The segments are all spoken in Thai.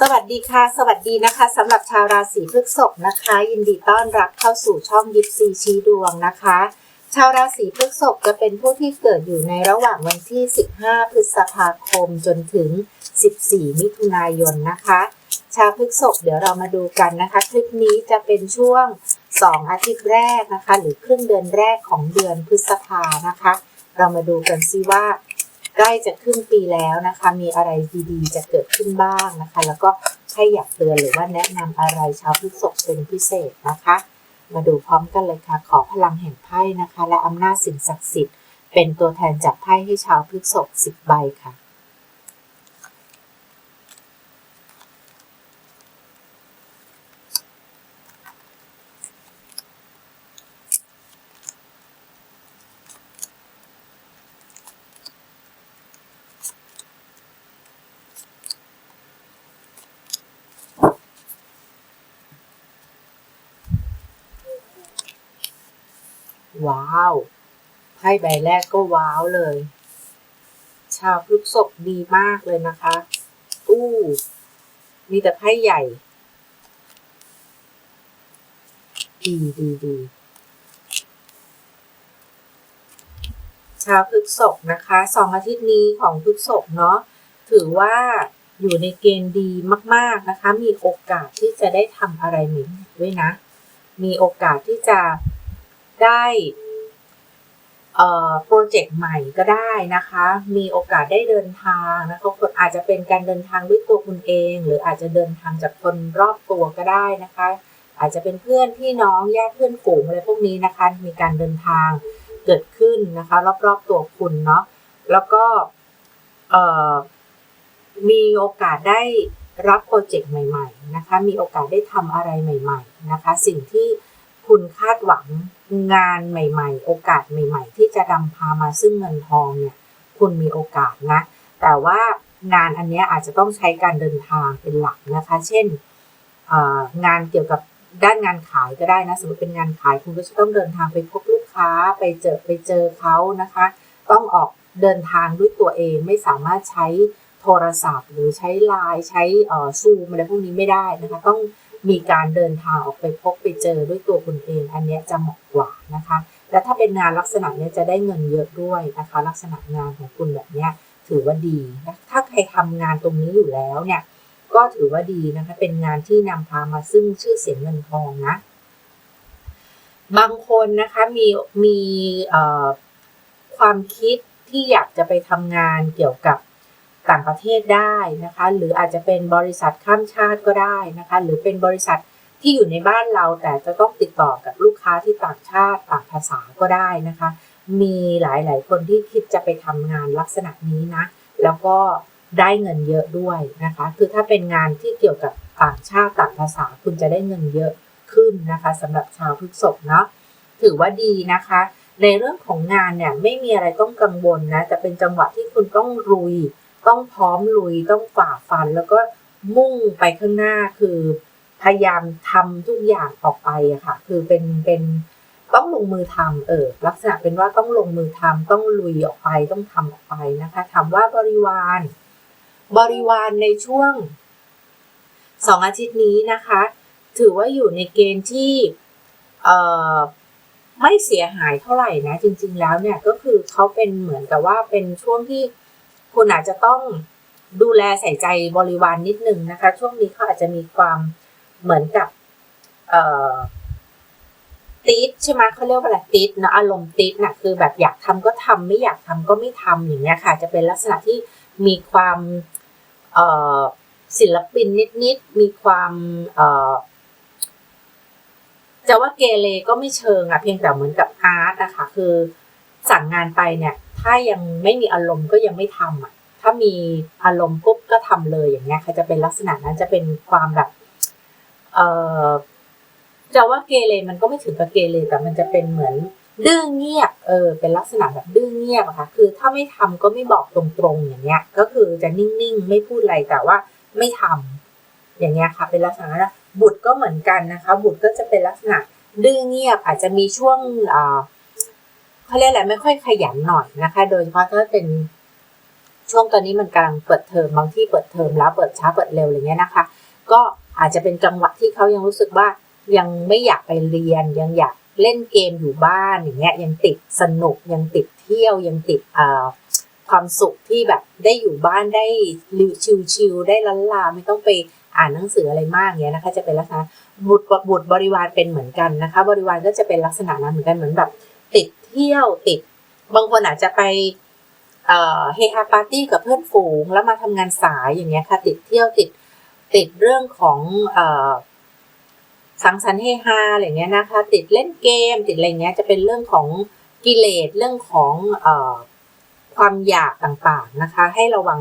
สวัสดีค่ะ สวัสดีนะคะสำหรับชาวราศีพฤษภนะคะ ยินดีต้อนรับเข้าสู่ช่องยิปซีชี้ดวงนะคะ ชาวราศีพฤษภจะเป็นผู้ที่เกิดอยู่ในระหว่างวันที่ 15 พฤษภาคมจนถึง 14 มิถุนายนนะคะ ชาวพฤษภเดี๋ยวเรามาดูกันนะคะ คลิปนี้จะเป็นช่วง 2 อาทิตย์แรกนะคะ หรือครึ่งเดือนแรกของเดือนพฤษภานะคะ เรามาดูกันซิว่า ใกล้จะครึ่งปีแล้วนะคะ มีอะไรดีๆ จะเกิดขึ้นบ้างนะคะ แล้วก็ให้อยากเตือนหรือว่าแนะนำอะไรชาวพฤษภเป็นพิเศษนะคะ มาดูพร้อมกันเลยค่ะ ขอพลังแห่งไพ่นะคะ และอำนาจสิ่งศักดิ์สิทธิ์เป็นตัวแทนจากไพ่ให้ชาวพฤษภสิบใบค่ะ ว้าวไพ่ใบแรกก็ว้าวเลย ชาวพฤษภดีมากเลยนะคะ อู้ มีแต่ไพ่ใหญ่ ดีดีดีชาวพฤกษภนะคะสองอาทิตย์นี้ของพฤกษภเนาะถือว่าอยู่ในเกณฑ์ดีมาก ๆนะคะ มีโอกาสที่จะได้ทำอะไรใหม่ด้วยนะ มีโอกาสที่จะ ได้โปรเจกต์ใหม่ก็ได้นะคะ มีโอกาสได้เดินทางนะคะคนอาจจะเป็นการเดินทางด้วยตัวคุณเอง หรืออาจจะเดินทางจากคนรอบตัวก็ได้นะคะ อาจจะเป็นเพื่อนพี่น้องญาติเพื่อนฝูงอะไรพวกนี้นะคะ มีการเดินทางเกิดขึ้นนะคะ รอบๆตัวคุณเนาะ แล้วก็มีโอกาสได้รับโปรเจกต์ใหม่ ๆ นะคะ มีโอกาสได้ทำอะไรใหม่ ๆ นะคะ สิ่งที่ คุณคาดหวังงานใหม่ ๆ โอกาสใหม่ ๆ ที่จะนำพามาซึ่งเงินทองเนี่ย คุณมีโอกาสนะ แต่ว่างานอันนี้อาจจะต้องใช้การเดินทางเป็นหลักนะคะ เช่นงานเกี่ยวกับด้านงานขายก็ได้นะสมมติเป็นงานขายคุณก็จะต้องเดินทางไปพบลูกค้าไปเจอไปเจอเขานะคะ ต้องออกเดินทางด้วยตัวเองไม่สามารถใช้โทรศัพท์ หรือใช้ไลน์ใช้เอ่อซูมอะไรพวกนี้ไม่ได้นะคะ ต้อง มีการเดินทางออกไปพบไปเจอด้วยตัวคุณเอง อันนี้จะเหมาะกว่านะคะ และถ้าเป็นงานลักษณะนี้จะได้เงินเยอะด้วยนะคะ ลักษณะงานของคุณแบบเนี้ยถือว่าดีนะถ้าใครทำงานตรงนี้อยู่แล้วเนี่ยก็ถือว่าดีนะคะ เป็นงานที่นำพามาซึ่งชื่อเสียงเงินทองนะ บางคนนะคะมีมีความคิดที่อยากจะไปทำงานเกี่ยวกับ ต่างประเทศได้นะคะ หรืออาจจะเป็นบริษัทข้ามชาติก็ได้นะคะ หรือเป็นบริษัทที่อยู่ในบ้านเราแต่จะต้องติดต่อกับลูกค้าที่ต่างชาติต่างภาษาก็ได้นะคะ มีหลายๆ คนที่คิดจะไปทำงานลักษณะนี้นะ แล้วก็ได้เงินเยอะด้วยนะคะ คือถ้าเป็นงานที่เกี่ยวกับต่างชาติต่างภาษาคุณจะได้เงินเยอะขึ้นนะคะสำหรับชาวพฤษภเนาะถือว่าดีนะคะ ในเรื่องของงานเนี่ยไม่มีอะไรต้องกังวลนะแต่เป็นจังหวะที่คุณต้องลุย ต้องพร้อมลุยต้องฝ่าฟัน แล้วก็มุ่งไปข้างหน้าคือพยายามทำทุกอย่างออกไปอะค่ะ คือเป็นเป็นต้องลงมือทำเออลักษณะเป็นว่าต้องลงมือทำต้องลุยออกไปต้องทำออกไปนะคะถามว่าบริวาร บริวารในช่วงสองอาทิตย์นี้นะคะ ถือว่าอยู่ในเกณฑ์ที่เอ่อไม่เสียหายเท่าไหร่นะ จริง ๆ แล้วเนี่ยก็คือเขาเป็นเหมือนกับว่าเป็นช่วงที่ คุณอาจจะต้องดูแลใส่ใจบริวารนนิดนึงนะคะ ช่วงนี้เขาอาจจะมีความเหมือนกับเอติดใช่ไหมเขาเรียกว่าอะไรติดนะอารมณ์ติดนะคือแบบอยากทำก็ทำไม่อยากทำก็ไม่ทำอย่างเงี้ยค่ะ จะเป็นลักษณะที่มีความเศิลปินนิดๆมีความเอจะว่าเกเรก็ไม่เชิงอะเพียงแต่เหมือนกับอาร์ตนะคะคือสั่งงานไปเนี่ย ถ้ายังไม่มีอารมณ์ก็ยังไม่ทำอะ ถ้ามีอารมณ์ปุ๊บก็ทำเลยอย่างเงี้ยค่ะจะเป็นลักษณะนั้นจะเป็นความแบบ เอ่อจะว่าเกเรมันก็ไม่ถึงกับเกเรแต่มันจะเป็นเหมือนดื้อเงียบ เออ เป็นลักษณะแบบดื้อเงียบอะค่ะ คือถ้าไม่ทำก็ไม่บอกตรงๆอย่างเงี้ย ก็คือจะนิ่งๆ ไม่พูดอะไรแต่ว่าไม่ทำอย่างเงี้ยค่ะ เป็นลักษณะนั้นบุตรก็เหมือนกันนะคะ บุตรก็จะเป็นลักษณะดื้อเงียบ อาจจะมีช่วงอ่า เขาเรียกอะไรไม่ค่อยขยันหน่อยนะคะ โดยเฉพาะถ้าเป็นช่วงตอนนี้มันกำลังเปิดเทอมบางที่เปิดเทอมแล้วเปิดช้าเปิดเร็วอะไรเงี้ยนะคะ ก็อาจจะเป็นจังหวะที่เขายังรู้สึกว่ายังไม่อยากไปเรียนยังอยากเล่นเกมอยู่บ้านอย่างเงี้ยยังติดสนุกยังติดเที่ยวยังติดความสุขที่แบบได้อยู่บ้านได้ชิลๆได้ล้านลาไม่ต้องไปอ่านหนังสืออะไรมากเงี้ยนะคะ จะเป็นลักษณะบุตรบุตรบริวารเป็นเหมือนกันนะคะ บริวารก็จะเป็นลักษณะนั้นเหมือนกันเหมือนแบบติด ที่ยวติด บางคนอาจจะไปเฮฮาปาร์ตี้กับเพื่อนฝูง แล้วมาทำงานสายอย่างเงี้ยค่ะติดเที่ยวติดติดเรื่องของอสังสรรค์เฮฮาอะไรเงี้ยนะคะติดเล่นเกมติดอะไรเงี้ยจะเป็นเรื่องของกิเลสเรื่องของเอ่อความอยากต่างๆนะคะ ให้ระวัง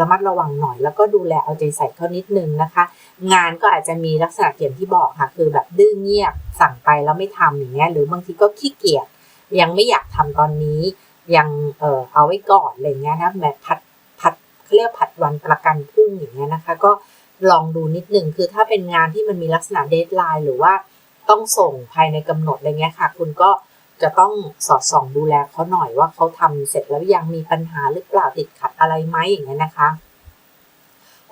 ระมัดระวังหน่อย แล้วก็ดูแลเอาใจใส่เขานิดนึงนะคะ งานก็อาจจะมีลักษณะอย่างที่บอกค่ะ คือแบบดื้อเงียบสั่งไปแล้วไม่ทำอย่างเงี้ยหรือบางทีก็ขี้เกียจ ยังไม่อยากทำตอนนี้ ยังเออเอาไว้ก่อนอะไรเงี้ยนะแบบผัดผัดเขาเรียกผัดวันประกันพรุ่งอย่างเงี้ยนะคะ ก็ลองดูนิดนึงคือถ้าเป็นงานที่มันมีลักษณะเดทไลน์หรือว่าต้องส่งภายในกำหนดอะไรเงี้ยค่ะ คุณก็จะต้องสอดส่องดูแลเขาหน่อยว่าเขาทำเสร็จแล้วยังมีปัญหาหรือเปล่าติดขัดอะไรไหมอย่างเงี้ยนะคะ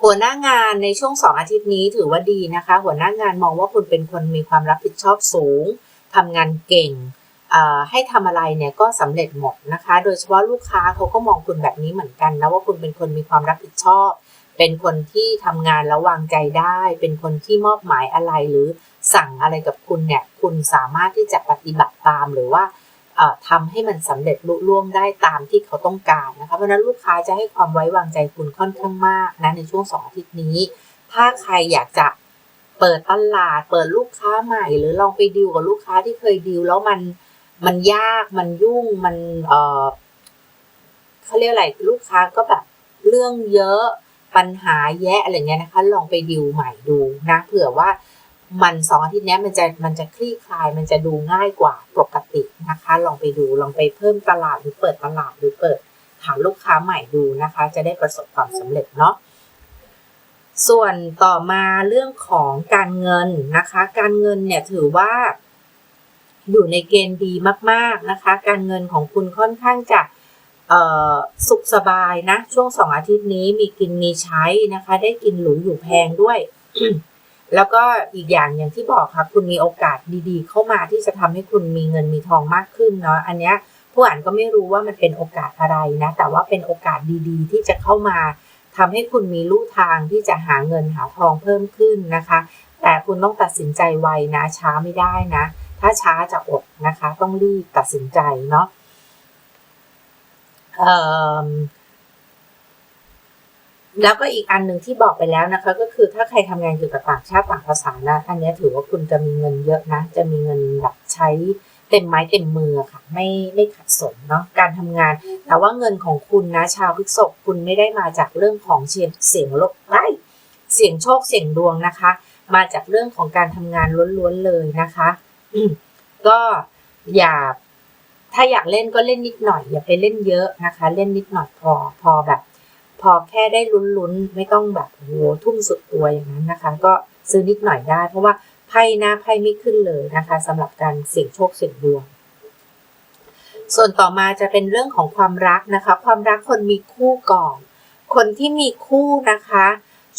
หัวหน้างานในช่วงสองอาทิตย์นี้ถือว่าดีนะคะ หัวหน้างานมองว่าคุณเป็นคนมีความรับผิดชอบสูงทำงานเก่ง ให้ทำอะไรเนี่ยก็สำเร็จหมดนะคะ โดยเฉพาะลูกค้าเขาก็มองคุณแบบนี้เหมือนกันนะว่าคุณเป็นคนมีความรับผิดชอบ เป็นคนที่ทำงานแล้ววางใจได้ เป็นคนที่มอบหมายอะไรหรือสั่งอะไรกับคุณเนี่ยคุณสามารถที่จะปฏิบัติตามหรือว่าทำให้มันสำเร็จลุล่วงได้ตามที่เขาต้องการนะคะเพราะนั้นลูกค้าจะให้ความไว้วางใจคุณค่อนข้างมากนะในช่วงสองอาทิตย์นี้ ถ้าใครอยากจะเปิดตลาด เปิดลูกค้าใหม่ หรือลองไปดีลกับลูกค้าที่เคยดีลแล้วมัน มันยากมันยุ่งมันเออเขาเรียกอะไรลูกค้าก็แบบเรื่องเยอะปัญหาแยะอะไรเงี้ยนะคะ ลองไปดิวใหม่ดูนะเผื่อว่ามันสองอาทิตย์นี้มันจะมันจะคลี่คลาย มันจะดูง่ายกว่าปกตินะคะ ลองไปดูลองไปเพิ่มตลาดหรือเปิดตลาดหรือเปิดฐานลูกค้าใหม่ดูนะคะ จะได้ประสบความสำเร็จเนาะส่วนต่อมาเรื่องของการเงินนะคะ การเงินเนี่ยถือว่า อยู่ในเกณฑ์ดีมากๆนะคะ การเงินของคุณค่อนข้างจะสุขสบายนะ ช่วงสองอาทิตย์นี้มีกินมีใช้นะคะ ได้กินหรูอยู่แพงด้วย แล้วก็อีกอย่างอย่างที่บอกค่ะ คุณมีโอกาสดีๆ เข้ามาที่จะทำให้คุณมีเงินมีทองมากขึ้นเนาะอันเนี้ยผู้อ่านก็ไม่รู้ว่ามันเป็นโอกาสอะไรนะ แต่ว่าเป็นโอกาสดีๆ ที่จะเข้ามาทำให้คุณมีลู่ทางที่จะหาเงินหาทองเพิ่มขึ้นนะคะ แต่คุณต้องตัดสินใจไวนะช้าไม่ได้นะ ถ้าช้าจะอดนะคะ ต้องรีบตัดสินใจเนาะแล้วก็อีกอันหนึ่งที่บอกไปแล้วนะคะ ก็คือถ้าใครทำงานเกี่ยวกับต่างชาติต่างภาษานะอันนี้ถือว่าคุณจะมีเงินเยอะนะ จะมีเงินแบบใช้เต็มไม้เต็มมือค่ะ ไม่ไม่ขัดสนเนาะการทำงาน แต่ว่าเงินของคุณนะชาวพฤกษกคุณไม่ได้มาจากเรื่องของเสียงเสียงลบไล่เสียงโชคเสียงดวงนะคะ มาจากเรื่องของการทำงานล้วนๆเลยนะคะ ก็อย่า ถ้าอยากเล่นก็เล่นนิดหน่อย อย่าไปเล่นเยอะนะคะ เล่นนิดหน่อยพอพอแบบ พอแค่ได้ลุ้นๆ ไม่ต้องแบบโหทุ่มสุดตัวอย่างนั้นนะคะ ก็ซื้อนิดหน่อยได้ เพราะว่าไพ่หน้าไพ่ไม่ขึ้นเลยนะคะสำหรับการเสี่ยงโชคเสี่ยงดวงส่วนต่อมาจะเป็นเรื่องของความรักนะคะ ความรักคนมีคู่ก่อน คนที่มีคู่นะคะ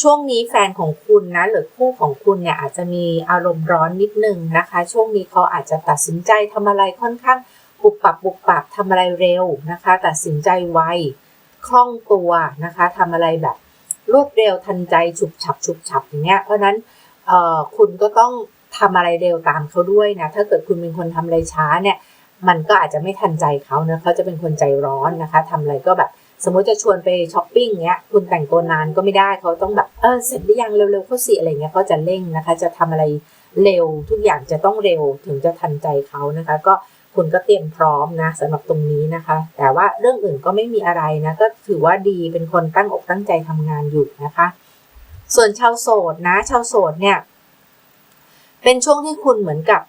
ช่วงนี้แฟนของคุณนะหรือคู่ของคุณเนี่ยอาจจะมีอารมณ์ร้อนนิดนึงนะคะ ช่วงนี้เขาอาจจะตัดสินใจทำอะไรค่อนข้างปุบปับปุบปับทำอะไรเร็วนะคะ ตัดสินใจไวคล่องตัวนะคะทำอะไรแบบรวดเร็วทันใจฉุบฉับฉุบฉับอย่างเงี้ยเพราะนั้นคุณก็ต้องทำอะไรเร็วตามเขาด้วยนะถ้าเกิดคุณเป็นคนทำอะไรช้าเนี่ยมันก็อาจจะไม่ทันใจเขาเนะเขาจะเป็นคนใจร้อนนะคะทำอะไรก็แบบ สมมติจะชวนไปช้อปปิ้งเงี้ยคุณแต่งตัวนานก็ไม่ได้เขาต้องแบบเออเสร็จหรือยังเร็วๆเขาสิอะไรเงี้ยเขาจะเร่งนะคะ จะทำอะไรเร็วทุกอย่างจะต้องเร็วถึงจะทันใจเขานะคะ ก็คุณก็เตรียมพร้อมนะสำหรับตรงนี้นะคะ แต่ว่าเรื่องอื่นก็ไม่มีอะไรนะก็ถือว่าดีเป็นคนตั้งอกตั้งใจทำงานอยู่นะคะ ส่วนชาวโสดนะชาวโสดเนี่ย เป็นช่วงที่คุณเหมือนกับ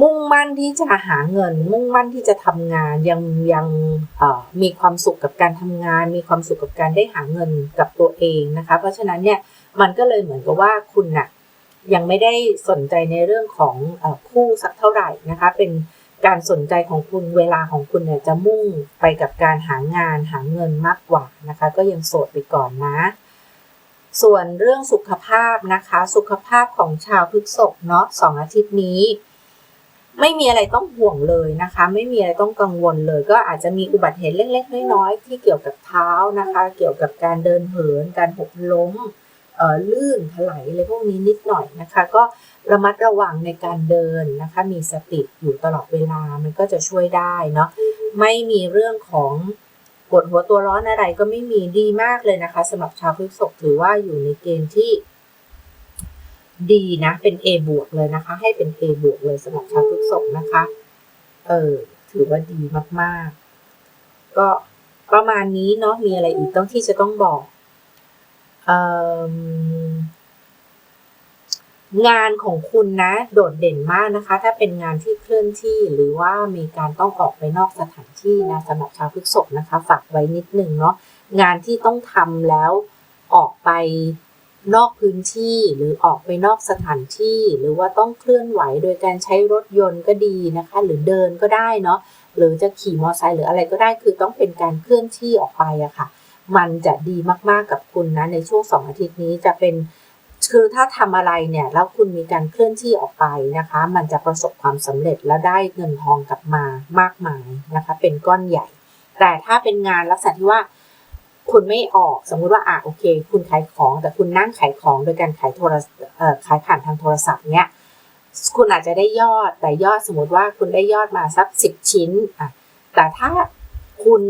มุ่งมั่นที่จะหาเงิน มุ่งมั่นที่จะทำงานยังยังมีความสุขกับการทำงาน มีความสุขกับการได้หาเงินกับตัวเองนะคะ เพราะฉะนั้นเนี่ยมันก็เลยเหมือนกับว่าคุณน่ะยังไม่ได้สนใจในเรื่องของอคู่สักเท่าไหร่นะคะ เป็นการสนใจของคุณเวลาของคุณเนี่ยจะมุ่งไปกับการหางานหาเงินมากกว่านะคะ ก็ยังโสดไปก่อนนะ ส่วนเรื่องสุขภาพนะคะ สุขภาพของชาวพฤษภเนาะสองอาทิตย์นี้ ไม่มีอะไรต้องห่วงเลยนะคะ ไม่มีอะไรต้องกังวลเลย ก็อาจจะมีอุบัติเหตุเล็กๆน้อยๆที่เกี่ยวกับเท้านะคะ เกี่ยวกับการเดินเหิน การหกล้มเอ่อลื่นถลายอะไรพวกนี้นิดหน่อยนะคะ ก็ระมัดระวังในการเดินนะคะ มีสติอยู่ตลอดเวลามันก็จะช่วยได้เนาะไม่มีเรื่องของปวดหัวตัวร้อนอะไรก็ไม่มีดีมากเลยนะคะสำหรับชาวพฤษภถือว่าอยู่ในเกณฑ์ที่ ดีนะ เป็น A บวกเลยนะคะ ให้เป็น A บวกเลยสำหรับชาวพฤษภนะคะ เออ ถือว่าดีมากๆ ก็ประมาณนี้เนาะ มีอะไรอีกต้องที่จะต้องบอก เอองานของคุณนะ โดดเด่นมากนะคะ ถ้าเป็นงานที่เคลื่อนที่หรือว่ามีการต้องออกไปนอกสถานที่นะสำหรับชาวพฤษภนะคะ ฝากไว้นิดนึงเนาะ งานที่ต้องทำแล้วออกไป นอกพื้นที่หรือออกไปนอกสถานที่ หรือว่าต้องเคลื่อนไหวโดยการใช้รถยนต์ก็ดีนะคะ หรือเดินก็ได้เนาะหรือจะขี่มอเตอร์ไซค์หรืออะไรก็ได้คือต้องเป็นการเคลื่อนที่ออกไปอะค่ะ มันจะดีมากๆกับคุณนะในช่วงสองอาทิตย์นี้จะเป็นคือถ้าทำอะไรเนี่ยแล้วคุณมีการเคลื่อนที่ออกไปนะคะ มันจะประสบความสำเร็จและได้เงินทองกลับมามากมายนะคะ เป็นก้อนใหญ่ แต่ถ้าเป็นงานลักษณะที่ว่า คุณไม่ออกสมมุติว่าอะโอเค คุณขายของแต่คุณนั่งขายของโดยการขายโทรขายผ่านทางโทรศัพท์เนี้ยคุณอาจจะได้ยอดแต่ยอดสมมติว่าคุณได้ยอดมาสักสิบชิ้นอะแต่ถ้าคุณ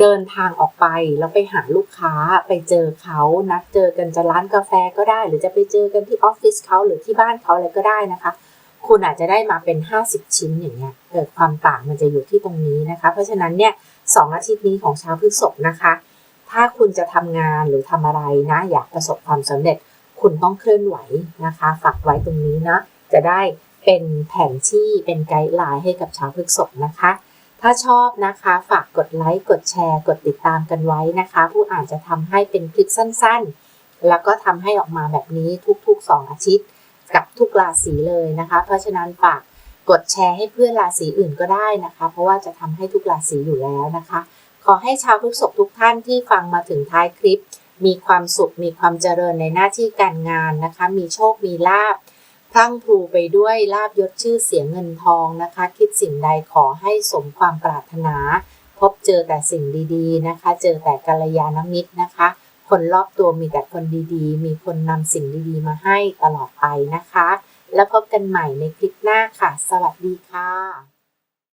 เดินทางออกไปแล้วไปหาลูกค้าไปเจอเขานัดเจอกันจะร้านกาแฟก็ได้ หรือจะไปเจอกันที่ออฟฟิศเขาหรือที่บ้านเขาอะไรก็ได้นะคะ คุณอาจจะได้มาเป็น 50 ชิ้นอย่างเงี้ยเกิดความต่างมันจะอยู่ที่ตรงนี้นะคะ เพราะฉะนั้นเนี่ยสองอาทิตย์นี้ของชาวพฤษภนะคะ ถ้าคุณจะทำงานหรือทำอะไรนะ อยากประสบความสำเร็จ คุณต้องเคลื่อนไหวนะคะฝากไว้ตรงนี้นะ จะได้เป็นแผนที่เป็นไกด์ไลน์ให้กับชาวพฤษภนะคะ ถ้าชอบนะคะฝากกดไลค์กดแชร์ กดติดตามกันไว้นะคะ ผู้อ่านจะทำให้เป็นคลิปสั้นๆ แล้วก็ทำให้ออกมาแบบนี้ทุกๆ 2 อาทิตย์ กับทุกราศีเลยนะคะ เพราะฉะนั้นฝากกดแชร์ให้เพื่อนราศีอื่นก็ได้นะคะ เพราะว่าจะทำให้ทุกราศีอยู่แล้วนะคะ ขอให้ชาวพฤษภทุกท่านที่ฟังมาถึงท้ายคลิป มีความสุขมีความเจริญในหน้าที่การงานนะคะ มีโชคมีลาบพรั่งพรูไปด้วยลาบยศชื่อเสียงเงินทองนะคะ คิดสิ่งใดขอให้สมความปรารถนา พบเจอแต่สิ่งดีๆนะคะ เจอแต่กัลยาณมิตรนะคะ คนรอบตัวมีแต่คนดีๆ มีคนนำสิ่งดีๆ มาให้ตลอดไปนะคะ แล้วพบกันใหม่ในคลิปหน้าค่ะ สวัสดีค่ะ